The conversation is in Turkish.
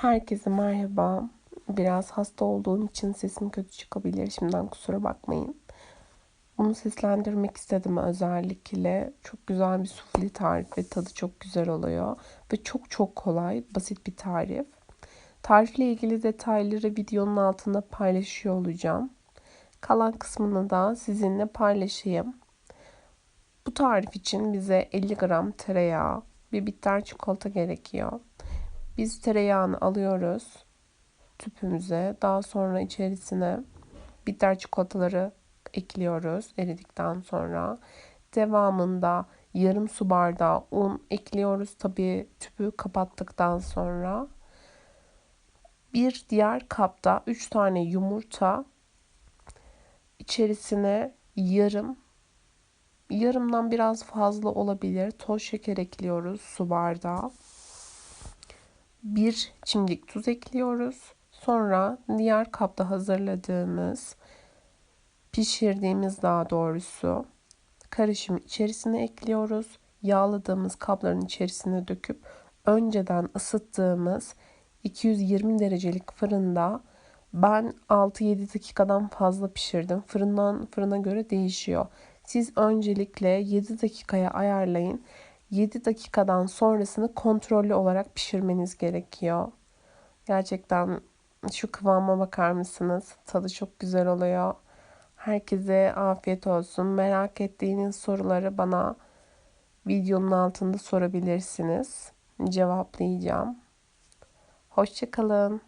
Herkese merhaba. Biraz hasta olduğum için sesim kötü çıkabilir. Şimdiden kusura bakmayın. Bunu seslendirmek istedim özellikle. Çok güzel bir sufle tarif ve tadı çok güzel oluyor. Ve çok çok kolay, basit bir tarif. Tarifle ilgili detayları videonun altında paylaşıyor olacağım. Kalan kısmını da sizinle paylaşayım. Bu tarif için bize 50 gram tereyağı, bir bitter çikolata gerekiyor. Biz tereyağını alıyoruz tüpümüze. Daha sonra içerisine bitter çikolataları ekliyoruz eridikten sonra. Devamında yarım su bardağı un ekliyoruz. Tabii tüpü kapattıktan sonra. Bir diğer kapta 3 tane yumurta içerisine yarım yarımdan biraz fazla olabilir toz şeker ekliyoruz su bardağı bir çimdik tuz ekliyoruz. Sonra diğer kapta hazırladığımız, pişirdiğimiz daha doğrusu karışımı içerisine ekliyoruz. Yağladığımız kapların içerisine döküp önceden ısıttığımız 220 derecelik fırında ben 6-7 dakikadan fazla pişirdim. Fırından fırına göre değişiyor. Siz öncelikle 7 dakikaya ayarlayın. 7 dakikadan sonrasını kontrollü olarak pişirmeniz gerekiyor. Gerçekten şu kıvama bakar mısınız? Tadı çok güzel oluyor. Herkese afiyet olsun. Merak ettiğiniz soruları bana videonun altında sorabilirsiniz. Cevaplayacağım. Hoşçakalın.